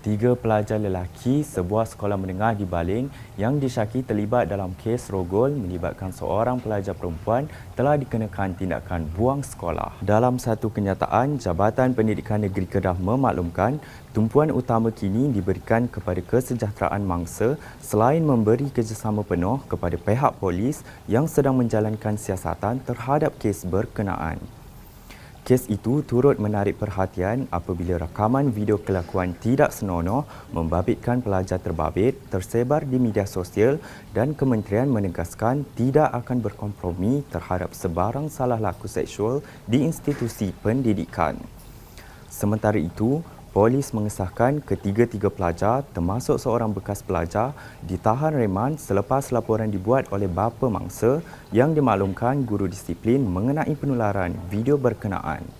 Tiga pelajar lelaki sebuah sekolah menengah di Baling yang disyaki terlibat dalam kes rogol melibatkan seorang pelajar perempuan telah dikenakan tindakan buang sekolah. Dalam satu kenyataan, Jabatan Pendidikan Negeri Kedah memaklumkan tumpuan utama kini diberikan kepada kesejahteraan mangsa selain memberi kerjasama penuh kepada pihak polis yang sedang menjalankan siasatan terhadap kes berkenaan. Kes itu turut menarik perhatian apabila rakaman video kelakuan tidak senonoh membabitkan pelajar terbabit tersebar di media sosial dan kementerian menegaskan tidak akan berkompromi terhadap sebarang salah laku seksual di institusi pendidikan. Sementara itu, Polis mengesahkan ketiga-tiga pelajar termasuk seorang bekas pelajar ditahan reman selepas laporan dibuat oleh bapa mangsa yang dimaklumkan guru disiplin mengenai penularan video berkenaan.